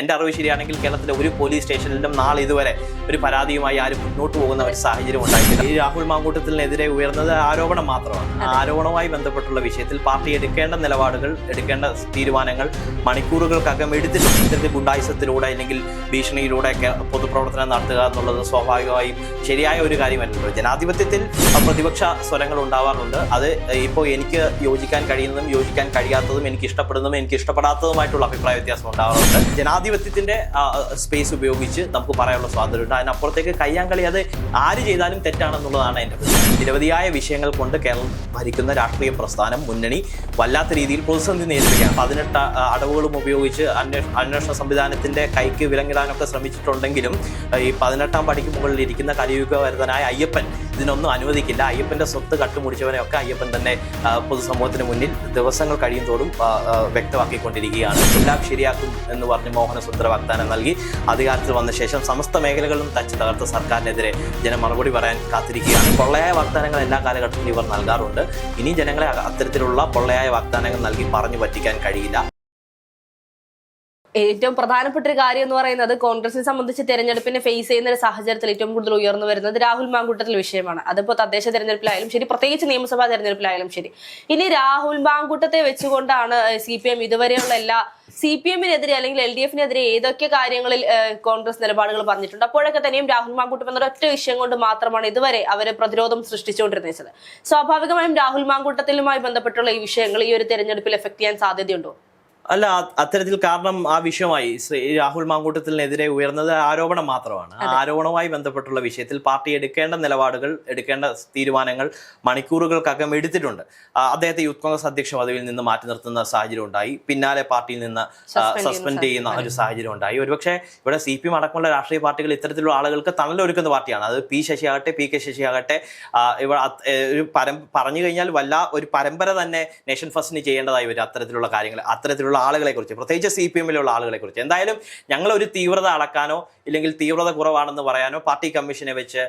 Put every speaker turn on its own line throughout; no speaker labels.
എന്റെ അറിവ് ശരിയാണെങ്കിൽ കേരളത്തിലെ ഒരു പോലീസ് സ്റ്റേഷനിലും നാളെ ഇതുവരെ ഒരു പരാതിയുമായി ആരും മുന്നോട്ട് പോകുന്ന ഒരു സാഹചര്യം ഉണ്ടായിട്ടില്ല. ഈ രാഹുൽ മാങ്കൂട്ടത്തിനെതിരെ ഉയർന്നത് ആരോപണം മാത്രമാണ്. ആരോപണവുമായി ബന്ധപ്പെട്ടുള്ള വിഷയത്തിൽ പാർട്ടി എടുക്കേണ്ട നിലപാടുകൾ എടുക്കേണ്ട തീരുമാനങ്ങൾ മണിക്കൂറുകൾക്കകം എടുത്തിട്ടുണ്ട് ഇത്തരത്തിൽ ഗുണ്ടായുസത്തിലൂടെ അല്ലെങ്കിൽ ഭീഷണിയിലൂടെ പൊതുപ്രവർത്തനം നടത്തുക എന്നുള്ളത് സ്വാഭാവികമായും ശരിയായ ഒരു കാര്യമല്ലല്ലോ. ജനാധിപത്യത്തിൽ പ്രതിപക്ഷ സ്വരങ്ങൾ ഉണ്ടാവാറുണ്ട്. അത് ഇപ്പോൾ എനിക്ക് യോജിക്കാൻ കഴിയുന്നതും യോജിക്കാൻ കഴിയാത്തതും എനിക്ക് ഇഷ്ടപ്പെടുന്നതും എനിക്ക് ഇഷ്ടപ്പെടാത്തതുമായിട്ടുള്ള അഭിപ്രായ വ്യത്യാസം ഉണ്ടാവാറുണ്ട്. ജനാധിപത്യത്തിന്റെ സ്പേസ് ഉപയോഗിച്ച് നമുക്ക് പറയാനുള്ള സ്വാതന്ത്ര്യമുണ്ട് അതിനപ്പുറത്തേക്ക് കയ്യാങ്കളി അത് ആര് ചെയ്താലും തെറ്റാണെന്നുള്ളതാണ് എന്റെ നിരവധിയായ വിഷയങ്ങൾ കൊണ്ട് കേരളം ഭരിക്കുന്ന രാഷ്ട്രീയ പ്രസ്ഥാനം മുന്നണി വല്ലാത്ത രീതിയിൽ പ്രതിസന്ധി നേരിടുകയാണ്. പതിനെട്ട് അടവുകളും ഉപയോഗിച്ച് അന്വേഷ അന്വേഷണ സംവിധാനത്തിന്റെ കൈക്ക് വിലങ്ങിടാനൊക്കെ ശ്രമിച്ചിട്ടുണ്ടെങ്കിലും ഈ പതിനെട്ടാം പടിക്ക് മുകളിൽ ഇരിക്കുന്ന കലിയുഗവരുതനായ അയ്യപ്പൻ ഇതിനൊന്നും അനുവദിക്കില്ല. അയ്യപ്പന്റെ സ്വത്ത് കട്ടുമുടിച്ചവനെയൊക്കെ അയ്യപ്പൻ തന്നെ പൊതുസമൂഹത്തിന് മുന്നിൽ ദിവസങ്ങൾ കഴിയും തോറും വ്യക്തമാക്കിക്കൊണ്ടിരിക്കുകയാണ്. എല്ലാം ശരിയാക്കും എന്ന് പറഞ്ഞ് മോഹനസുന്ദര വാഗ്ദാനം നൽകി. അധികാരത്തിൽ വന്ന ശേഷം സമസ്ത മേഖലകളിലും തച്ച് തകർത്ത സർക്കാരിനെതിരെ ജനം മറുപടി പറയാൻ കാത്തിരിക്കുകയാണ്. പൊള്ളയായ വാഗ്ദാനങ്ങൾ എല്ലാ കാലഘട്ടത്തിലും ഇവർ നൽകാറുണ്ട്. ഇനി ജനങ്ങളെ അത്തരത്തിലുള്ള പൊള്ളയായ വാഗ്ദാനങ്ങൾ നൽകി പറഞ്ഞു പറ്റിക്കാൻ കഴിയില്ല.
ഏറ്റവും പ്രധാനപ്പെട്ട ഒരു കാര്യം എന്ന് പറയുന്നത് കോൺഗ്രസിനെ സംബന്ധിച്ച് തെരഞ്ഞെടുപ്പിനെ ഫേസ് ചെയ്യുന്ന ഒരു സാഹചര്യത്തിൽ ഏറ്റവും കൂടുതൽ ഉയർന്നു വരുന്നത് രാഹുൽ മാങ്കൂട്ടത്തിൽ വിഷയമാണ്. അതിപ്പോ തദ്ദേശ തെരഞ്ഞെടുപ്പിലായാലും ശരി പ്രത്യേകിച്ച് നിയമസഭാ തെരഞ്ഞെടുപ്പിലായാലും ശരി. ഇനി രാഹുൽ മാങ്കൂട്ടത്തെ വെച്ചുകൊണ്ടാണ് സി ഇതുവരെയുള്ള എല്ലാ സി പി എമ്മിനെതിരെ അല്ലെങ്കിൽ എൽ ഡി എഫിനെതിരെ ഏതൊക്കെ കാര്യങ്ങളിൽ കോൺഗ്രസ് നിലപാടുകൾ പറഞ്ഞിട്ടുണ്ട്? അപ്പോഴൊക്കെ തന്നെയും രാഹുൽ മാങ്കൂട്ടം എന്ന ഒറ്റ വിഷയം കൊണ്ട് മാത്രമാണ് ഇതുവരെ അവർ പ്രതിരോധം സൃഷ്ടിച്ചുകൊണ്ടിരുന്നത്. സ്വാഭാവികമായും രാഹുൽ മാങ്കൂട്ടത്തിലുമായി ബന്ധപ്പെട്ടുള്ള ഈ വിഷയങ്ങൾ ഈ ഒരു തെരഞ്ഞെടുപ്പിൽ എഫക്ട് ചെയ്യാൻ സാധ്യതയുണ്ടോ?
അല്ല അത്തരത്തിൽ കാരണം ആ വിഷയമായി ശ്രീ രാഹുൽ മാങ്കൂട്ടത്തിനെതിരെ ഉയർന്നത് ആരോപണം മാത്രമാണ്. ആ ആരോപണവുമായി ബന്ധപ്പെട്ടുള്ള വിഷയത്തിൽ പാർട്ടി എടുക്കേണ്ട നിലപാടുകൾ എടുക്കേണ്ട തീരുമാനങ്ങൾ മണിക്കൂറുകൾക്കകം എടുത്തിട്ടുണ്ട്. അദ്ദേഹത്തെ യൂത്ത് കോൺഗ്രസ് അധ്യക്ഷ പദവിയിൽ നിന്ന് മാറ്റി നിർത്തുന്ന സാഹചര്യം ഉണ്ടായി. പിന്നാലെ പാർട്ടിയിൽ നിന്ന് സസ്പെൻഡ് ചെയ്യുന്ന ഒരു സാഹചര്യം ഉണ്ടായി. ഒരുപക്ഷെ ഇവിടെ സി പി എം അടക്കമുള്ള രാഷ്ട്രീയ പാർട്ടികൾ ഇത്തരത്തിലുള്ള ആളുകൾക്ക് തണലൊരുക്കുന്ന പാർട്ടിയാണ്. അത് പി ശശി ആകട്ടെ പി കെ ശശി ആകട്ടെ ആ, ഇവിടെ ഒരു പരം പറഞ്ഞു കഴിഞ്ഞാൽ വല്ല ഒരു പരമ്പര തന്നെ നേഷൻ ഫസ്റ്റിന് ചെയ്യേണ്ടതായി വരും അത്തരത്തിലുള്ള കാര്യങ്ങൾ. അത്തരത്തിലുള്ള ആളുകളെ കുറിച്ച് പ്രത്യേകിച്ച് സി പി എമ്മിലുള്ള ആളുകളെ കുറിച്ച് എന്തായാലും ഞങ്ങൾ ഒരു തീവ്രത അളക്കാനോ ഇല്ലെങ്കിൽ തീവ്രത കുറവാണെന്ന് പറയാനോ പാർട്ടി കമ്മീഷനെ വെച്ച്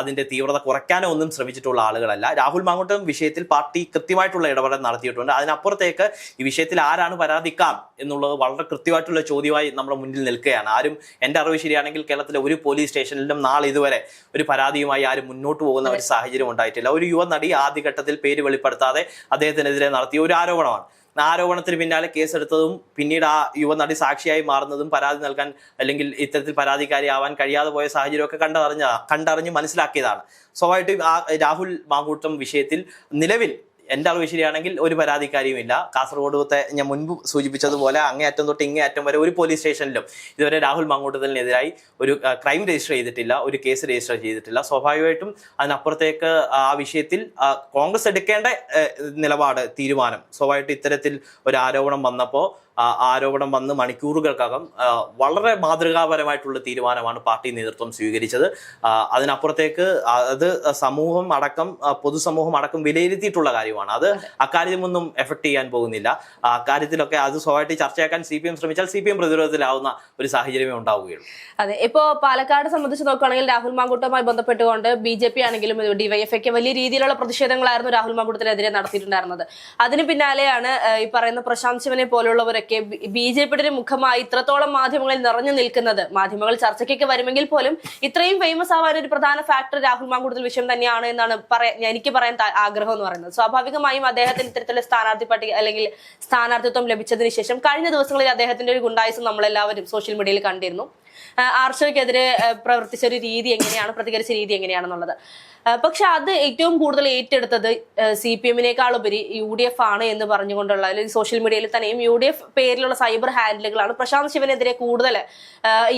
അതിന്റെ തീവ്രത കുറയ്ക്കാനോ ഒന്നും ശ്രമിച്ചിട്ടുള്ള ആളുകളല്ല. രാഹുൽ മാങ്കൂട്ടം വിഷയത്തിൽ പാർട്ടി കൃത്യമായിട്ടുള്ള ഇടപെടൽ നടത്തിയിട്ടുണ്ട്. അതിനപ്പുറത്തേക്ക് ഈ വിഷയത്തിൽ ആരാണ് പരാതിക്കാം എന്നുള്ളത് വളരെ കൃത്യമായിട്ടുള്ള ചോദ്യമായി നമ്മുടെ മുന്നിൽ നിൽക്കുകയാണ്. ആരും എന്റെ അറിവ് ശരിയാണെങ്കിൽ കേരളത്തിലെ ഒരു പോലീസ് സ്റ്റേഷനിലും നാളെ ഇതുവരെ ഒരു പരാതിയുമായി ആരും മുന്നോട്ട് പോകുന്ന ഒരു സാഹചര്യം ഉണ്ടായിട്ടില്ല. ഒരു യുവ നടി ആദ്യഘട്ടത്തിൽ പേര് വെളിപ്പെടുത്താതെ അദ്ദേഹത്തിനെതിരെ നടത്തിയ ഒരു ആരോപണമാണ്. ആരോപണത്തിന് പിന്നാലെ കേസെടുത്തതും പിന്നീട് ആ യുവനടി സാക്ഷിയായി മാറുന്നതും പരാതി നൽകാൻ അല്ലെങ്കിൽ ഇത്തരത്തിൽ പരാതിക്കാരിയാവാൻ കഴിയാതെ പോയ സാഹചര്യമൊക്കെ കണ്ടറിഞ്ഞ കണ്ടറിഞ്ഞ് മനസ്സിലാക്കിയതാണ്. സ്വാഭാവികമായിട്ടും ആ രാഹുൽ മാങ്കൂട്ടം വിഷയത്തിൽ നിലവിൽ എന്റെ അറിവ് ശരിയാണെങ്കിൽ ഒരു പരാതിക്കാരിയുമില്ല. കാസർഗോഡത്തെ ഞാൻ മുൻപ് സൂചിപ്പിച്ചതുപോലെ അങ്ങേയറ്റം തൊട്ട് ഇങ്ങേയറ്റം വരെ ഒരു പോലീസ് സ്റ്റേഷനിലും ഇതുവരെ രാഹുൽ മാങ്കൂട്ടത്തിനെതിരായി ഒരു ക്രൈം രജിസ്റ്റർ ചെയ്തിട്ടില്ല ഒരു കേസ് രജിസ്റ്റർ ചെയ്തിട്ടില്ല. സ്വാഭാവികമായിട്ടും അതിനപ്പുറത്തേക്ക് ആ വിഷയത്തിൽ കോൺഗ്രസ് എടുക്കേണ്ട നിലപാട് തീരുമാനം. സ്വാഭാവികമായിട്ടും ഇത്തരത്തിൽ ഒരു ആരോപണം വന്നപ്പോൾ ആരോപണം വന്ന് മണിക്കൂറുകൾക്കകം വളരെ മാതൃകാപരമായിട്ടുള്ള തീരുമാനമാണ് പാർട്ടി നേതൃത്വം സ്വീകരിച്ചത്. അതിനപ്പുറത്തേക്ക് അത് സമൂഹം അടക്കം പൊതുസമൂഹം അടക്കം വിലയിരുത്തിയിട്ടുള്ള കാര്യമാണ്. അത് അക്കാര്യമൊന്നും എഫക്ട് ചെയ്യാൻ പോകുന്നില്ല. ആ, അക്കാര്യത്തിലൊക്കെ അത് സ്വയമായിട്ട് ചർച്ചയാക്കാൻ സി പി എം ശ്രമിച്ചാൽ സി പി എം പ്രതിരോധത്തിലാവുന്ന ഒരു സാഹചര്യമേ ഉണ്ടാവുകയുള്ളൂ.
അതെ. ഇപ്പോ പാലക്കാട് സംബന്ധിച്ച് നോക്കുകയാണെങ്കിൽ രാഹുൽ മാങ്കൂട്ടവുമായി ബന്ധപ്പെട്ടുകൊണ്ട് ബി ജെ പി ആണെങ്കിലും ഡിവൈഎഫ്ഐക്ക് വലിയ രീതിയിലുള്ള പ്രതിഷേധങ്ങളായിരുന്നു രാഹുൽ മാങ്കൂട്ടത്തിനെതിരെ നടത്തിയിട്ടുണ്ടായിരുന്നത്. അതിന് പിന്നാലെയാണ് ഈ പറയുന്ന പ്രശാന്ത് ശിവനെ പോലുള്ളവരൊക്കെ ബി ജെ പിയുടെ മുഖമായി ഇത്രത്തോളം മാധ്യമങ്ങളിൽ നിറഞ്ഞു നിൽക്കുന്നത്. മാധ്യമങ്ങൾ ചർച്ചയ്ക്കൊക്കെ വരുമെങ്കിൽ പോലും ഇത്രയും ഫേമസ് ആവാൻ ഒരു പ്രധാന ഫാക്ടർ രാഹുൽ മാങ്കൂടുതൽ വിഷയം തന്നെയാണ് എന്നാണ് പറയാൻ എനിക്ക് പറയാൻ ആഗ്രഹം എന്ന് പറയുന്നത്. സ്വാഭാവികമായും അദ്ദേഹത്തിന് ഇത്തരത്തിലുള്ള സ്ഥാനാർത്ഥി പട്ടിക അല്ലെങ്കിൽ സ്ഥാനാർത്ഥിത്വം ലഭിച്ചതിന് ശേഷം കഴിഞ്ഞ ദിവസങ്ങളിൽ അദ്ദേഹത്തിന്റെ ഒരു ഗുണ്ടായുസം നമ്മളെല്ലാവരും സോഷ്യൽ മീഡിയയിൽ കണ്ടിരുന്നു. ആർഷോയ്ക്കെതിരെ ആ, പ്രവർത്തിച്ച ഒരു രീതി എങ്ങനെയാണ് പ്രതികരിച്ച രീതി എങ്ങനെയാണെന്നുള്ളത്. പക്ഷെ അത് ഏറ്റവും കൂടുതൽ ഏറ്റെടുത്തത് സി പി എമ്മിനേക്കാൾ ഉപരി യു ഡി എഫ് ആണ് എന്ന് പറഞ്ഞുകൊണ്ടുള്ള അല്ലെങ്കിൽ സോഷ്യൽ മീഡിയയിൽ തന്നെയും യു ഡി എഫ് പേരിലുള്ള സൈബർ ഹാൻഡിലുകളാണ് പ്രശാന്ത് ശിവനെതിരെ കൂടുതൽ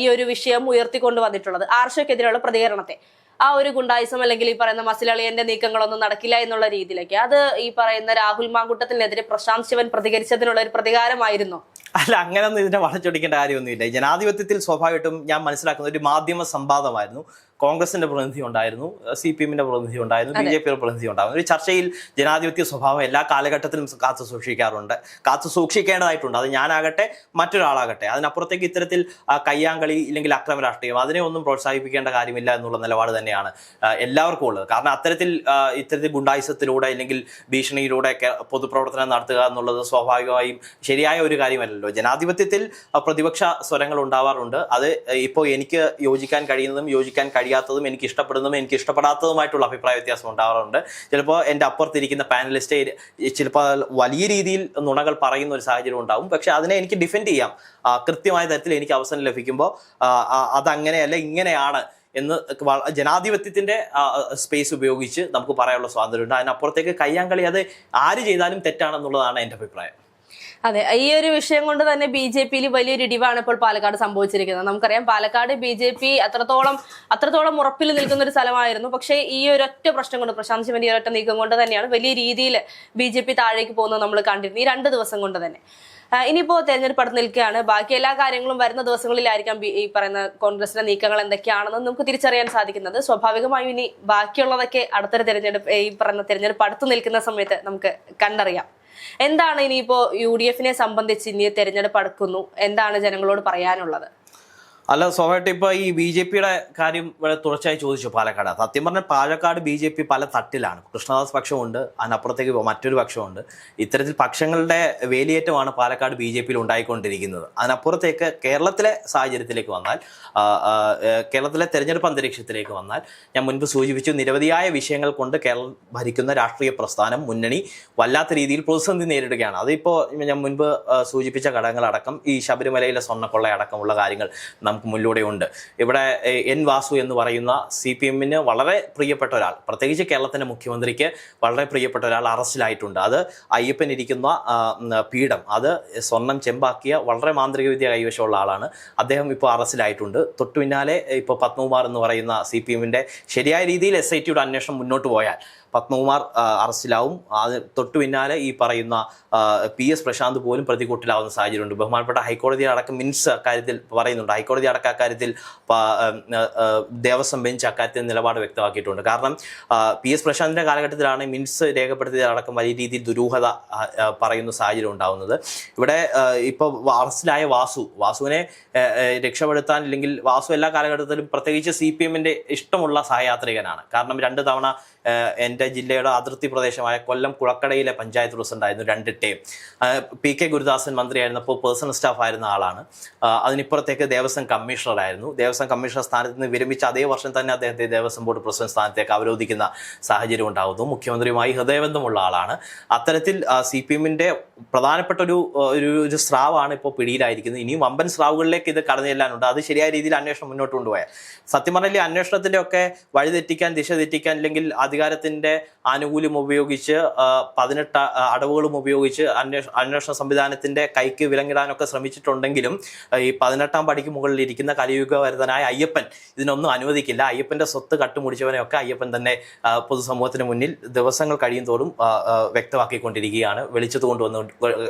ഈ ഒരു വിഷയം ഉയർത്തിക്കൊണ്ട് വന്നിട്ടുള്ളത്. ആർഷവയ്ക്കെതിരെയുള്ള പ്രതികരണത്തെ. ആ ഒരു ഗുണ്ടായിസം അല്ലെങ്കിൽ ഈ പറയുന്ന മസിലളിയന്റെ നീക്കങ്ങളൊന്നും നടക്കില്ല എന്നുള്ള രീതിയിലേക്ക്. അത് ഈ പറയുന്ന രാഹുൽ മാങ്കുട്ടത്തിനെതിരെ പ്രശാന്ത് ശിവൻ പ്രതികരിച്ചതിനുള്ള ഒരു പ്രതികാരമായിരുന്നു.
അല്ല അങ്ങനെയൊന്നും ഇതിനെ വളച്ചൊടിക്കേണ്ട കാര്യമൊന്നുമില്ല. ജനാധിപത്യത്തിൽ സ്വാഭാവികമായിട്ടും ഞാൻ മനസ്സിലാക്കുന്ന ഒരു മാധ്യമ സംവാദമായിരുന്നു. കോൺഗ്രസിന്റെ പ്രതിനിധി ഉണ്ടായിരുന്നു സി പി എമ്മിന്റെ പ്രതിനിധി ഉണ്ടായിരുന്നു ബി ജെ പിയുടെ പ്രതിനിധി ഉണ്ടായിരുന്നു ഒരു ചർച്ചയിൽ ജനാധിപത്യ സ്വഭാവം എല്ലാ കാലഘട്ടത്തിലും കാത്തു സൂക്ഷിക്കാറുണ്ട്. കാത്തു സൂക്ഷിക്കേണ്ടതായിട്ടുണ്ട്. അത് ഞാനാകട്ടെ മറ്റൊരാളാകട്ടെ. അതിനപ്പുറത്തേക്ക് ഇത്തരത്തിൽ കയ്യാങ്കളി ഇല്ലെങ്കിൽ അക്രമ രാഷ്ട്രീയം അതിനെ ഒന്നും പ്രോത്സാഹിപ്പിക്കേണ്ട കാര്യമില്ല എന്നുള്ള നിലപാട് തന്നെയാണ് എല്ലാവർക്കും ഉള്ളത്. കാരണം അത്തരത്തിൽ ഇത്തരത്തിൽ ഗുണ്ടായുസത്തിലൂടെ അല്ലെങ്കിൽ ഭീഷണിയിലൂടെ പൊതുപ്രവർത്തനം നടത്തുക എന്നുള്ളത് സ്വാഭാവികമായും ശരിയായ ഒരു കാര്യമല്ലല്ലോ. ജനാധിപത്യത്തിൽ പ്രതിപക്ഷ സ്വരങ്ങൾ ഉണ്ടാവാറുണ്ട്. അത് ഇപ്പോൾ എനിക്ക് യോജിക്കാൻ കഴിയുന്നതും യോജിക്കാൻ കഴിയാത്തതും എനിക്ക് ഇഷ്ടപ്പെടുന്നതും എനിക്ക് ഇഷ്ടപ്പെടാത്തതുമായിട്ടുള്ള അഭിപ്രായ വ്യത്യാസം ഉണ്ടാവാറുണ്ട്. ചിലപ്പോൾ എന്റെ അപ്പുറത്തിരിക്കുന്ന പാനലിസ്റ്റ് ചിലപ്പോൾ വലിയ രീതിയിൽ നുണകൾ പറയുന്ന ഒരു സാഹചര്യം ഉണ്ടാവും. പക്ഷെ അതിനെ എനിക്ക് ഡിഫെൻഡ് ചെയ്യാം. കൃത്യമായ തരത്തിൽ എനിക്ക് അവസരം ലഭിക്കുമ്പോൾ അതങ്ങനെയല്ല ഇങ്ങനെയാണ് എന്ന് ജനാധിപത്യത്തിന്റെ സ്പേസ് ഉപയോഗിച്ച് നമുക്ക് പറയാനുള്ള സ്വാതന്ത്ര്യമുണ്ട്. അതിനപ്പുറത്തേക്ക് കയ്യാങ്കളി അത് ആര് ചെയ്താലും തെറ്റാണെന്നുള്ളതാണ് എന്റെ അഭിപ്രായം.
അതെ ഈ ഒരു വിഷയം കൊണ്ട് തന്നെ ബി ജെ പിയിൽ വലിയൊരു ഇടിവാണ് ഇപ്പോൾ പാലക്കാട് സംഭവിച്ചിരിക്കുന്നത്. നമുക്കറിയാം പാലക്കാട് ബി ജെ പി അത്രത്തോളം അത്രത്തോളം ഉറപ്പിൽ നിൽക്കുന്ന ഒരു സ്ഥലമായിരുന്നു. പക്ഷേ ഈ ഒരൊറ്റ പ്രശ്നം കൊണ്ട് പ്രശാന്ത് ശിവന്റെ ഒരൊറ്റ നീക്കം കൊണ്ട് തന്നെയാണ് വലിയ രീതിയിൽ ബി ജെ പി താഴേക്ക് പോകുന്നത് നമ്മൾ കണ്ടിരുന്നു ഈ രണ്ട് ദിവസം കൊണ്ട് തന്നെ. ഇനിയിപ്പോൾ ഇനിയിപ്പോ തെരഞ്ഞെടുപ്പ് അടുത്ത് നിൽക്കുകയാണ്. ബാക്കി എല്ലാ കാര്യങ്ങളും വരുന്ന ദിവസങ്ങളിലായിരിക്കാം ഈ പറയുന്ന കോൺഗ്രസിന്റെ നീക്കങ്ങൾ എന്തൊക്കെയാണെന്ന് നമുക്ക് തിരിച്ചറിയാൻ സാധിക്കുന്നത്. സ്വാഭാവികമായും ഇനി ബാക്കിയുള്ളതൊക്കെ അടുത്തൊരു തെരഞ്ഞെടുപ്പ് ഈ പറയുന്ന തെരഞ്ഞെടുപ്പ് അടുത്ത് നിൽക്കുന്ന സമയത്ത് നമുക്ക് കണ്ടറിയാം. എന്താണ് ഇനിയിപ്പോ യു ഡി എഫിനെ സംബന്ധിച്ച് ഇനി തെരഞ്ഞെടുപ്പ് അടുക്കുന്നു? എന്താണ് ജനങ്ങളോട് പറയാനുള്ളത്?
അല്ല സ്വാഭാവികമായിട്ട് ഇപ്പൊ ഈ ബി ജെ പിയുടെ കാര്യം ഇവിടെ തുടർച്ചയായി ചോദിച്ചു പാലക്കാട്. സത്യം പറഞ്ഞാൽ പാലക്കാട് ബി ജെ പി പല തട്ടിലാണ്. കൃഷ്ണദാസ് പക്ഷമുണ്ട് അതിനപ്പുറത്തേക്ക് മറ്റൊരു പക്ഷമുണ്ട് ഇത്തരത്തിൽ പക്ഷങ്ങളുടെ വേലിയേറ്റമാണ് പാലക്കാട് ബി ജെ പിയിൽ ഉണ്ടായിക്കൊണ്ടിരിക്കുന്നത്. അതിനപ്പുറത്തേക്ക് കേരളത്തിലെ സാഹചര്യത്തിലേക്ക് വന്നാൽ കേരളത്തിലെ തെരഞ്ഞെടുപ്പ് അന്തരീക്ഷത്തിലേക്ക് വന്നാൽ ഞാൻ മുൻപ് സൂചിപ്പിച്ചു നിരവധിയായ വിഷയങ്ങൾ കൊണ്ട് കേരളം ഭരിക്കുന്ന രാഷ്ട്രീയ പ്രസ്ഥാനം മുന്നണി വല്ലാത്ത രീതിയിൽ പ്രതിസന്ധി നേരിടുകയാണ്. അതിപ്പോൾ ഞാൻ മുൻപ് സൂചിപ്പിച്ച ഘടകങ്ങളടക്കം ഈ ശബരിമലയിലെ സ്വർണക്കൊള്ളയടക്കമുള്ള കാര്യങ്ങൾ നമുക്ക് മുന്നിലൂടെ ഉണ്ട്. ഇവിടെ എൻ വാസു എന്ന് പറയുന്ന സി പി എമ്മിന് വളരെ പ്രിയപ്പെട്ട ഒരാൾ പ്രത്യേകിച്ച് കേരളത്തിന്റെ മുഖ്യമന്ത്രിക്ക് വളരെ പ്രിയപ്പെട്ട ഒരാൾ അറസ്റ്റിലായിട്ടുണ്ട്. അത് അയ്യപ്പൻ ഇരിക്കുന്ന പീഠം അത് സ്വർണം ചെമ്പാക്കിയ വളരെ മാന്ത്രിക വിദ്യ കൈവശമുള്ള ആളാണ്. അദ്ദേഹം ഇപ്പോൾ അറസ്റ്റിലായിട്ടുണ്ട്. തൊട്ടു പിന്നാലെ ഇപ്പോൾ പത്മകുമാർ എന്ന് പറയുന്ന സി പി എമ്മിന്റെ ശരിയായ രീതിയിൽ എസ് ഐ ടിയുടെ അന്വേഷണം മുന്നോട്ട് പോയാൽ പത്മകുമാർ അറസ്റ്റിലാവും. തൊട്ടു പിന്നാലെ ഈ പറയുന്ന പി എസ് പ്രശാന്ത് പോലും പ്രതികൂട്ടിലാവുന്ന സാഹചര്യമുണ്ട്. ബഹുമാനപ്പെട്ട ഹൈക്കോടതി അടക്കം മിൻസ് അക്കാര്യത്തിൽ പറയുന്നുണ്ട്. ഹൈക്കോടതി അടക്കം അക്കാര്യത്തിൽ ദേവസ്വം ബെഞ്ച് അക്കാര്യത്തിൽ നിലപാട് വ്യക്തമാക്കിയിട്ടുണ്ട്. കാരണം പി എസ് പ്രശാന്തിന്റെ കാലഘട്ടത്തിലാണ് മിൻസ് രേഖപ്പെടുത്തിയ അടക്കം വലിയ രീതിയിൽ ദുരൂഹത പറയുന്ന സാഹചര്യം ഉണ്ടാവുന്നത്. ഇവിടെ ഇപ്പോൾ അറസ്റ്റിലായ വാസു. വാസുവിനെ രക്ഷപ്പെടുത്താൻ അല്ലെങ്കിൽ വാസു എല്ലാ കാലഘട്ടത്തിലും പ്രത്യേകിച്ച് സി പി എമ്മിന്റെ ഇഷ്ടമുള്ള സഹയാത്രികനാണ്. കാരണം രണ്ട് തവണ എന്റെ ജില്ലയുടെ അതിർത്തി പ്രദേശമായ കൊല്ലം കുളക്കടയിലെ പഞ്ചായത്ത് പ്രസിഡന്റായിരുന്നു രണ്ട് ടേം. പി കെ ഗുരുദാസൻ മന്ത്രിയായിരുന്നപ്പോൾ പേഴ്സണൽ സ്റ്റാഫ് ആയിരുന്ന ആളാണ്. അതിനിപ്പുറത്തേക്ക് ദേവസ്വം കമ്മീഷണറായിരുന്നു ദേവസ്വം കമ്മീഷണർ സ്ഥാനത്ത് നിന്ന് വിരമിച്ച അതേ വർഷം തന്നെ അദ്ദേഹത്തെ ദേവസ്വം ബോർഡ് പ്രസിഡന്റ് സ്ഥാനത്തേക്ക് അവരോധിക്കുന്ന സാഹചര്യം ഉണ്ടാകുന്നു മുഖ്യമന്ത്രിയുമായി ഹൃദയബന്ധമുള്ള ആളാണ്. അത്തരത്തിൽ സി പി എമ്മിന്റെ പ്രധാനപ്പെട്ട ഒരു ഒരു സ്രാവാണ് ഇപ്പോൾ പിടിയിലായിരിക്കുന്നത്. ഇനിയും വമ്പൻ സ്രാവുകളിലേക്ക് ഇത് കടന്നു ചെല്ലാനുണ്ട് അത് ശരിയായ രീതിയിൽ അന്വേഷണം മുന്നോട്ട് കൊണ്ടുപോയാൽ. സത്യം പറഞ്ഞാൽ ഈ അന്വേഷണത്തിന്റെ ഒക്കെ വഴി തെറ്റിക്കാൻ ദിശ തെറ്റിക്കാൻ അല്ലെങ്കിൽ അധികാരത്തിന്റെ ആനുകൂല്യം ഉപയോഗിച്ച് പതിനെട്ട് അടവുകളും ഉപയോഗിച്ച് അന്വേഷ അന്വേഷണ സംവിധാനത്തിന്റെ കൈക്ക് വിലങ്ങിടാനൊക്കെ ശ്രമിച്ചിട്ടുണ്ടെങ്കിലും ഈ പതിനെട്ടാം പടിക്ക് മുകളിൽ ഇരിക്കുന്ന കലിയുഗവരുതനായ അയ്യപ്പൻ ഇതിനൊന്നും അനുവദിക്കില്ല. അയ്യപ്പന്റെ സ്വത്ത് കട്ടുമുടിച്ചവനെയൊക്കെ അയ്യപ്പൻ തന്നെ പൊതുസമൂഹത്തിന് മുന്നിൽ ദിവസങ്ങൾ കഴിയും തോറും വ്യക്തമാക്കിക്കൊണ്ടിരിക്കുകയാണ്. വെളിച്ചത്ത് കൊണ്ടുവന്നു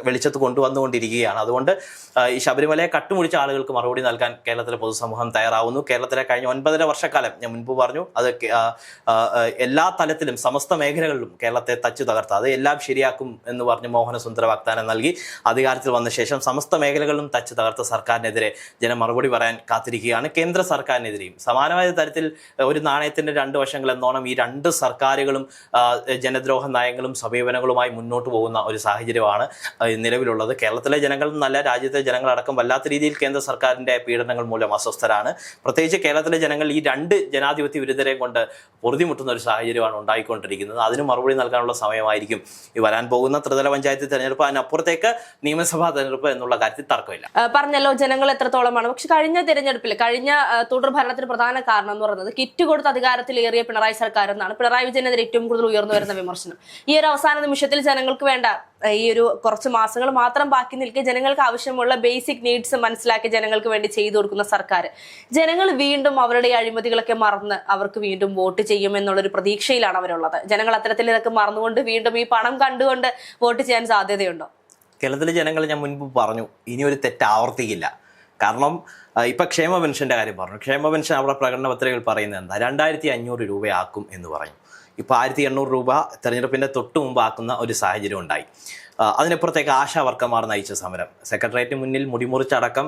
വെളിച്ചത്ത് കൊണ്ടുവന്നുകൊണ്ടിരിക്കുകയാണ്. അതുകൊണ്ട് ഈ ശബരിമലയെ കട്ടുമുടിച്ച ആളുകൾക്ക് മറുപടി നൽകാൻ കേരളത്തിലെ പൊതുസമൂഹം തയ്യാറാവുന്നു. കേരളത്തിലെ കഴിഞ്ഞ ഒൻപതര വർഷക്കാലം ഞാൻ മുൻപ് പറഞ്ഞു അത് എല്ലാ തലത്തിലും സമസ്ത മേഖലകളിലും കേരളത്തെ തച്ചു തകർത്ത്. അത് എല്ലാം ശരിയാക്കും എന്ന് പറഞ്ഞ് മോഹനസുന്ദര വാഗ്ദാനം നൽകി. അധികാരത്തിൽ വന്ന ശേഷം സമസ്ത മേഖലകളിലും തച്ചു തകർത്ത സർക്കാരിനെതിരെ ജനം മറുപടി പറയാൻ കാത്തിരിക്കുകയാണ്. കേന്ദ്ര സർക്കാരിനെതിരെയും. സമാനമായ തരത്തിൽ ഒരു നാണയത്തിന്റെ രണ്ട് വശങ്ങൾ എന്നോണം ഈ രണ്ട് സർക്കാരുകളും ജനദ്രോഹ നയങ്ങളും സമീപനങ്ങളുമായി മുന്നോട്ട് പോകുന്ന ഒരു സാഹചര്യമാണ് നിലവിലുള്ളത്. കേരളത്തിലെ ജനങ്ങൾ നല്ല രാജ്യത്തെ ജനങ്ങളടക്കം വല്ലാത്ത രീതിയിൽ കേന്ദ്ര സർക്കാരിന്റെ പീഡനങ്ങൾ മൂലം അസ്വസ്ഥരാണ്. പ്രത്യേകിച്ച് കേരളത്തിലെ ജനങ്ങൾ ഈ രണ്ട് ജനാധിപത്യ വിരുദ്ധരെയും കൊണ്ട് പൊറുതിമുട്ടുന്ന ഒരു സാഹചര്യമാണ് ഉണ്ടായിക്കൊണ്ടിരിക്കുന്നത്. അതിന് മറുപടി നൽകാനുള്ള സമയമായിരിക്കും. ഈ വരാൻ പോകുന്ന ത്രിതല പഞ്ചായത്ത് തെരഞ്ഞെടുപ്പ് അതിനപ്പുറത്തേക്ക് നിയമസഭാ തെരഞ്ഞെടുപ്പ് എന്നുള്ള കാര്യത്തിൽ തർക്കമില്ല.
പറഞ്ഞല്ലോ ജനങ്ങൾ എത്രത്തോളമാണ്. പക്ഷെ കഴിഞ്ഞ തെരഞ്ഞെടുപ്പിൽ കഴിഞ്ഞ തുടർ ഭരണത്തിന് പ്രധാന കാരണം എന്ന് പറയുന്നത് കിറ്റ് കൊടുത്ത് അധികാരത്തിലേറിയ പിണറായി സർക്കാർ എന്നാണ് പിണറായി വിജയനെതിരെ ഏറ്റവും കൂടുതൽ ഉയർന്നു വരുന്ന വിമർശനം. ഈ ഒരു അവസാന നിമിഷത്തിൽ ജനങ്ങൾക്ക് വേണ്ട ഈ ഒരു കുറച്ച് മാസങ്ങൾ മാത്രം ബാക്കി നിൽക്കെ ജനങ്ങൾക്ക് ആവശ്യമുള്ള ബേസിക് നീഡ്സ് മനസ്സിലാക്കി ജനങ്ങൾക്ക് വേണ്ടി ചെയ്തു കൊടുക്കുന്ന സർക്കാർ. ജനങ്ങൾ വീണ്ടും അവരുടെ അഴിമതികളൊക്കെ മറന്ന് അവർക്ക് വീണ്ടും വോട്ട് ചെയ്യും എന്നുള്ളൊരു പ്രതീക്ഷയിലാണ് അവരുള്ളത്. ജനങ്ങൾ അത്തരത്തിൽ ഇതൊക്കെ മറന്നുകൊണ്ട് വീണ്ടും ഈ പണം കണ്ടുകൊണ്ട് വോട്ട് ചെയ്യാൻ സാധ്യതയുണ്ടോ?
കേരളത്തിലെ ജനങ്ങൾ ഞാൻ മുൻപ് പറഞ്ഞു ഇനി ഒരു തെറ്റ് ആവർത്തിക്കില്ല. കാരണം ഇപ്പൊ ക്ഷേമ പെൻഷന്റെ കാര്യം പറഞ്ഞു. ക്ഷേമ പെൻഷൻ അവിടെ പ്രകടന പത്രികയിൽ പറയുന്നത് എന്താ? രണ്ടായിരത്തി അഞ്ഞൂറ് രൂപയാക്കും എന്ന് പറഞ്ഞു ഇപ്പോൾ ആയിരത്തി എണ്ണൂറ് രൂപ തെരഞ്ഞെടുപ്പിന്റെ തൊട്ട് മുമ്പാക്കുന്ന ഒരു സാഹചര്യം ഉണ്ടായി. അതിനപ്പുറത്തേക്ക് ആശാ വർക്കർമാർ നയിച്ച സമരം. സെക്രട്ടേറിയറ്റിന് മുന്നിൽ മുടിമുറിച്ചടക്കം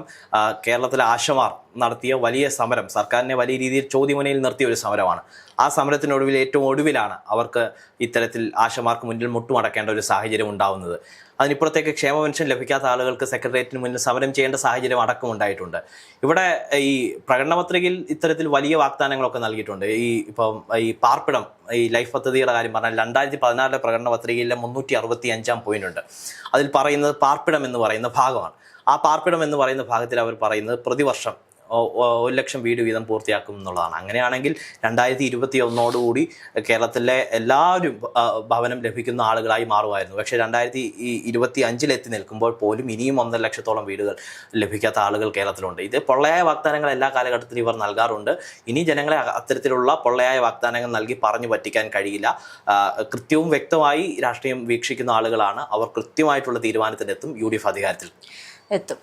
കേരളത്തിലെ ആശമാർ നടത്തിയ വലിയ സമരം സർക്കാരിനെ വലിയ രീതിയിൽ ചോദ്യമുനയിൽ നിർത്തിയ ഒരു സമരമാണ്. ആ സമരത്തിനൊടുവിൽ ഏറ്റവും ഒടുവിലാണ് അവർക്ക് ഇത്തരത്തിൽ ആശമാർക്ക് മുന്നിൽ മുട്ടുമടക്കേണ്ട ഒരു സാഹചര്യം ഉണ്ടാവുന്നത്. അതിനിപ്പുറത്തേക്ക് ക്ഷേമ പെൻഷൻ ലഭിക്കാത്ത ആളുകൾക്ക് സെക്രട്ടേറിയറ്റിന് മുന്നിൽ സമരം ചെയ്യേണ്ട സാഹചര്യം അടക്കം ഉണ്ടായിട്ടുണ്ട്. ഇവിടെ ഈ പ്രകടന പത്രികയിൽ ഇത്തരത്തിൽ വലിയ വാഗ്ദാനങ്ങളൊക്കെ നൽകിയിട്ടുണ്ട്. ഈ ഇപ്പം ഈ പാർപ്പിടം ഈ ലൈഫ് പദ്ധതിയുടെ കാര്യം പറഞ്ഞാൽ രണ്ടായിരത്തി പതിനാറിലെ പ്രകടന പത്രികയിലെ മുന്നൂറ്റി അറുപത്തി അഞ്ചാം പോയിന്റ് ഉണ്ട് അതിൽ പറയുന്നത് പാർപ്പിടം എന്ന് പറയുന്ന ഭാഗമാണ്. ആ പാർപ്പിടം എന്ന് പറയുന്ന ഭാഗത്തിൽ അവർ പറയുന്നത് പ്രതിവർഷം ഒരു ലക്ഷം വീട് വീതം പൂർത്തിയാക്കും എന്നുള്ളതാണ്. അങ്ങനെയാണെങ്കിൽ രണ്ടായിരത്തി ഇരുപത്തി ഒന്നോടുകൂടി കേരളത്തിലെ എല്ലാവരും ഭവനം ലഭിക്കുന്ന ആളുകളായി മാറുമായിരുന്നു. പക്ഷേ രണ്ടായിരത്തി ഇരുപത്തി അഞ്ചിലെത്തി നിൽക്കുമ്പോൾ പോലും ഇനിയും ഒന്നര ലക്ഷത്തോളം വീടുകൾ ലഭിക്കാത്ത ആളുകൾ കേരളത്തിലുണ്ട്. ഇത് പൊള്ളയായ വാഗ്ദാനങ്ങൾ എല്ലാ കാലഘട്ടത്തിലും ഇവർ നൽകാറുണ്ട്. ഇനി ജനങ്ങളെ അത്തരത്തിലുള്ള പൊള്ളയായ വാഗ്ദാനങ്ങൾ നൽകി പറഞ്ഞു പറ്റിക്കാൻ കഴിയില്ല. കൃത്യവും വ്യക്തമായി രാഷ്ട്രീയം വീക്ഷിക്കുന്ന ആളുകളാണ്. അവർ കൃത്യമായിട്ടുള്ള തീരുമാനത്തിലെത്തും യു ഡി എഫ് അധികാരത്തിൽ.
എത്തും.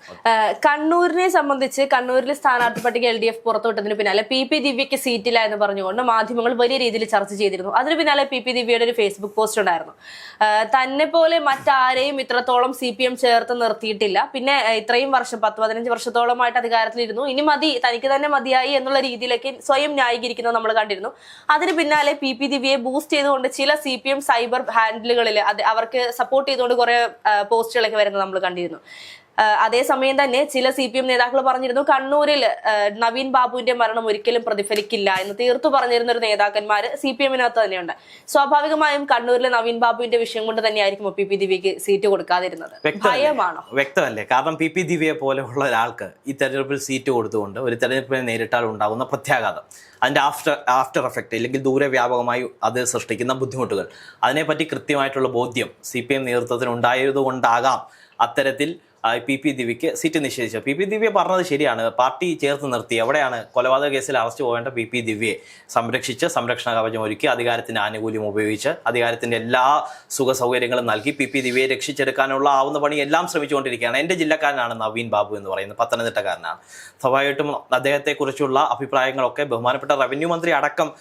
കണ്ണൂരിനെ സംബന്ധിച്ച് കണ്ണൂരിൽ സ്ഥാനാർത്ഥി പട്ടിക എൽ ഡി എഫ് പുറത്തുവിട്ടതിന് പിന്നാലെ പി പി ദിവ്യക്ക് സീറ്റില്ല എന്ന് പറഞ്ഞുകൊണ്ട് മാധ്യമങ്ങൾ വലിയ രീതിയിൽ ചർച്ച ചെയ്തിരുന്നു. അതിന് പിന്നാലെ പി പി ദിവ്യയുടെ ഒരു ഫേസ്ബുക്ക് പോസ്റ്റ് ഉണ്ടായിരുന്നു. തന്നെ പോലെ മറ്റാരെയും ഇത്രത്തോളം സി പി എം ചേർത്ത് നിർത്തിയിട്ടില്ല. പിന്നെ ഇത്രയും വർഷം പത്ത് പതിനഞ്ച് വർഷത്തോളമായിട്ട് അധികാരത്തിലിരുന്നു. ഇനി മതി തനിക്ക് തന്നെ മതിയായി എന്നുള്ള രീതിയിലേക്ക് സ്വയം ന്യായീകരിക്കുന്നത് നമ്മൾ കണ്ടിരുന്നു. അതിന് പിന്നാലെ പി പി ദിവ്യയെ ബൂസ്റ്റ് ചെയ്തുകൊണ്ട് ചില സി പി എം സൈബർ ഹാൻഡിലുകളിൽ അവർക്ക് സപ്പോർട്ട് ചെയ്തുകൊണ്ട് കുറെ പോസ്റ്റുകളൊക്കെ വരുന്നത് നമ്മൾ കണ്ടിരുന്നു. അതേസമയം തന്നെ ചില സി പി എം നേതാക്കൾ പറഞ്ഞിരുന്നു കണ്ണൂരിൽ നവീൻ ബാബുവിന്റെ മരണം ഒരിക്കലും പ്രതിഫലിക്കില്ല എന്ന് തീർത്തു പറഞ്ഞിരുന്ന ഒരു നേതാക്കന്മാർ സി പി എമ്മിനകത്ത് തന്നെയുണ്ട്. സ്വാഭാവികമായും കണ്ണൂരിലെ നവീൻ ബാബുവിന്റെ വിഷയം കൊണ്ട് തന്നെയായിരിക്കും പി പി ദിവ്യക്ക് സീറ്റ് കൊടുക്കാതിരുന്നത്. ഭയമാണോ?
വ്യക്തമല്ലേ? കാരണം പി പി ദിവ്യയെ പോലെയുള്ള ഒരാൾക്ക് ഈ തെരഞ്ഞെടുപ്പിൽ സീറ്റ് കൊടുത്തുകൊണ്ട് ഒരു തെരഞ്ഞെടുപ്പിനെ നേരിട്ടാൽ ഉണ്ടാകുന്ന പ്രത്യാഘാതം. അതിന്റെ ആഫ്റ്റർ ആഫ്റ്റർ എഫക്റ്റ് അല്ലെങ്കിൽ ദൂരവ്യാപകമായി അത് സൃഷ്ടിക്കുന്ന ബുദ്ധിമുട്ടുകൾ. അതിനെപ്പറ്റി കൃത്യമായിട്ടുള്ള ബോധ്യം സി പി എം നേതൃത്വത്തിന് ഉണ്ടായതുകൊണ്ടാകാം. അത്തരത്തിൽ പി പി ദിവ്യക്ക് സീറ്റ് നിഷേധിച്ചു. പി പി ദിവ്യ പറഞ്ഞത് ശരിയാണ്. പാർട്ടി ചേർത്ത് നിർത്തി. എവിടെയാണ് കൊലപാതക കേസിൽ അറസ്റ്റ് പോകേണ്ട പി പി ദിവ്യയെ? സംരക്ഷിച്ച് സംരക്ഷണ കവചം ഒരുക്കി അധികാരത്തിന്റെ ആനുകൂല്യം ഉപയോഗിച്ച് അധികാരത്തിന്റെ എല്ലാ സുഖ സൗകര്യങ്ങളും നൽകി പി പി ദിവ്യയെ രക്ഷിച്ചെടുക്കാനുള്ള ആവുന്ന പണി എല്ലാം ശ്രമിച്ചുകൊണ്ടിരിക്കുകയാണ്. എന്റെ ജില്ലക്കാരനാണ് നവീൻ ബാബു എന്ന് പറയുന്നത്. പത്തനംതിട്ടക്കാരനാണ്. സ്വാഭാവികമായിട്ടും അദ്ദേഹത്തെക്കുറിച്ചുള്ള അഭിപ്രായങ്ങളൊക്കെ ബഹുമാനപ്പെട്ട റവന്യൂ മന്ത്രി അടക്കം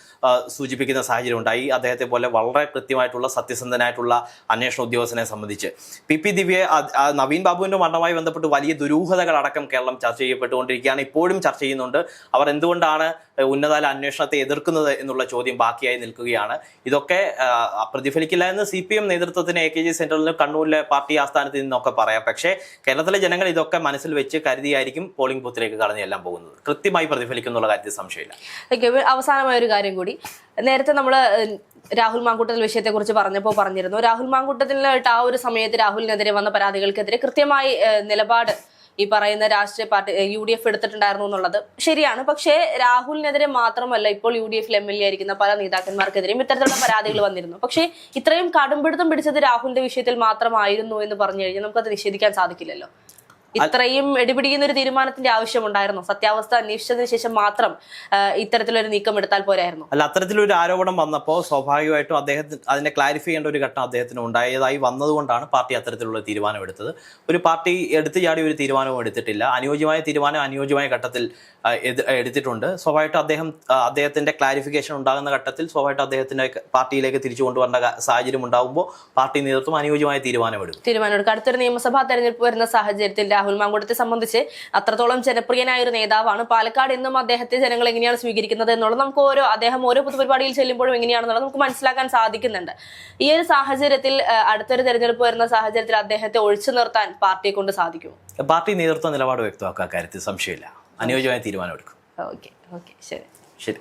സൂചിപ്പിക്കുന്ന സാഹചര്യം ഉണ്ടായി അദ്ദേഹത്തെ പോലെ വളരെ കൃത്യമായിട്ടുള്ള സത്യസന്ധനായിട്ടുള്ള അന്വേഷണ ഉദ്യോഗസ്ഥനെ സംബന്ധിച്ച്. പി പി ദിവ്യയെ നവീൻ ബാബുവിന്റെ മരണവുമായി ബന്ധപ്പെട്ട് വലിയ ദുരൂഹതകൾ അടക്കം കേരളം ചർച്ച ചെയ്യപ്പെട്ടുകൊണ്ടിരിക്കുകയാണ്. ഇപ്പോഴും ചർച്ച ചെയ്യുന്നുണ്ട്. അവർ എന്തുകൊണ്ടാണ് ഉന്നതതല അന്വേഷണത്തെ എതിർക്കുന്നത് എന്നുള്ള ചോദ്യം ബാക്കിയായി നിൽക്കുകയാണ്. ഇതൊക്കെ പ്രതിഫലിക്കില്ല എന്ന് സി പി എം നേതൃത്വത്തിന് എ കെ ജി സെന്ററിലും കണ്ണൂരിലെ പാർട്ടി ആസ്ഥാനത്ത് നിന്നൊക്കെ പറയാം. പക്ഷേ കേരളത്തിലെ ജനങ്ങൾ ഇതൊക്കെ മനസ്സിൽ വെച്ച് കരുതിയായിരിക്കും പോളിംഗ് ബൂത്തിലേക്ക് കടന്നു എല്ലാം പോകുന്നത്. കൃത്യമായി പ്രതിഫലിക്കുന്നുള്ള കാര്യത്തിൽ സംശയമില്ല.
അവസാനമായ ഒരു കാര്യം കൂടി. നേരത്തെ നമ്മൾ രാഹുൽ മാങ്കൂട്ടത്തിൽ വിഷയത്തെ കുറിച്ച് പറഞ്ഞപ്പോൾ പറഞ്ഞിരുന്നു. രാഹുൽ മാങ്കൂട്ടത്തിനായിട്ട് ആ ഒരു സമയത്ത് രാഹുലിനെതിരെ വന്ന പരാതികൾക്കെതിരെ കൃത്യമായി നിലപാട് ഈ പറയുന്ന രാഷ്ട്രീയ പാർട്ടി യു ഡി എഫ് എടുത്തിട്ടുണ്ടായിരുന്നു എന്നുള്ളത് ശരിയാണ്. പക്ഷേ രാഹുലിനെതിരെ മാത്രമല്ല ഇപ്പോൾ യു ഡി എഫിൽ എം എൽ എ ആയിരിക്കുന്ന പല നേതാക്കന്മാർക്കെതിരെയും ഇത്തരത്തിലുള്ള പരാതികൾ വന്നിരുന്നു. പക്ഷേ ഇത്രയും കടുംപിടുത്തം പിടിച്ചത് രാഹുലിന്റെ വിഷയത്തിൽ മാത്രമായിരുന്നു എന്ന് പറഞ്ഞു കഴിഞ്ഞാൽ നമുക്കത് നിഷേധിക്കാൻ സാധിക്കില്ലല്ലോ. ഇത്രയും എടുപിടിക്കുന്ന ഒരു തീരുമാനത്തിന്റെ ആവശ്യമുണ്ടായിരുന്നു. സത്യാവസ്ഥ അന്വേഷിച്ചതിന് ശേഷം മാത്രം ഇത്തരത്തിലൊരു നീക്കം എടുത്താൽ പോരായിരുന്നു.
അല്ല അത്തരത്തിലൊരു ആരോപണം വന്നപ്പോൾ സ്വാഭാവികമായിട്ടും അദ്ദേഹത്തിന് അതിനെ ക്ലാരിഫൈ ചെയ്യേണ്ട ഒരു ഘട്ടം അദ്ദേഹത്തിന് ഉണ്ടായതായി വന്നതുകൊണ്ടാണ് പാർട്ടി അത്തരത്തിലുള്ള തീരുമാനം എടുത്തത്. ഒരു പാർട്ടി എടുത്തു ചാടി ഒരു തീരുമാനവും എടുത്തിട്ടില്ല. അനുയോജ്യമായ തീരുമാനം അനുയോജ്യമായ ഘട്ടത്തിൽ എടുത്തിട്ടുണ്ട്. സ്വാഭാവികമായിട്ടും അദ്ദേഹം അദ്ദേഹത്തിന്റെ ക്ലാരിഫിക്കേഷൻ ഉണ്ടാകുന്ന ഘട്ടത്തിൽ സ്വാഭാവികമായിട്ടും അദ്ദേഹത്തിന്റെ പാർട്ടിയിലേക്ക് തിരിച്ചു കൊണ്ടുവരേണ്ട സാഹചര്യം ഉണ്ടാകുമ്പോൾ പാർട്ടി നേതൃത്വം അനുയോജ്യമായ തീരുമാനമെടുക്കും.
തീരുമാനമെടുക്കുക അടുത്തൊരു നിയമസഭാ തെരഞ്ഞെടുപ്പ് വരുന്ന സാഹചര്യത്തിൽ രാഹുൽ മാങ്കുടത്തെ സംബന്ധിച്ച് അത്രത്തോളം ജനപ്രിയനായ ഒരു നേതാവാണ്. പാലക്കാട് എന്നും അദ്ദേഹത്തെ ജനങ്ങൾ എങ്ങനെയാണ് സ്വീകരിക്കുന്നത് എന്നുള്ളത് നമുക്ക് ഓരോ അദ്ദേഹം ഓരോ പൊതുപരിപാടിയിൽ ചെല്ലുമ്പോഴും എങ്ങനെയാണെന്നുള്ളത് നമുക്ക് മനസ്സിലാക്കാൻ സാധിക്കുന്നുണ്ട്. ഈ ഒരു സാഹചര്യത്തിൽ അടുത്തൊരു തെരഞ്ഞെടുപ്പ് വരുന്ന സാഹചര്യത്തിൽ അദ്ദേഹത്തെ ഒഴിച്ചു നിർത്താൻ പാർട്ടിയെ കൊണ്ട് സാധിക്കും
പാർട്ടി നേതൃത്വ നിലപാട് വ്യക്തമാക്കുക കാര്യത്തിൽ സംശയമില്ല. അനുയോജ്യമായ തീരുമാനമെടുക്കും.
ഓക്കെ. ഓക്കെ. ശരി.
ശരി.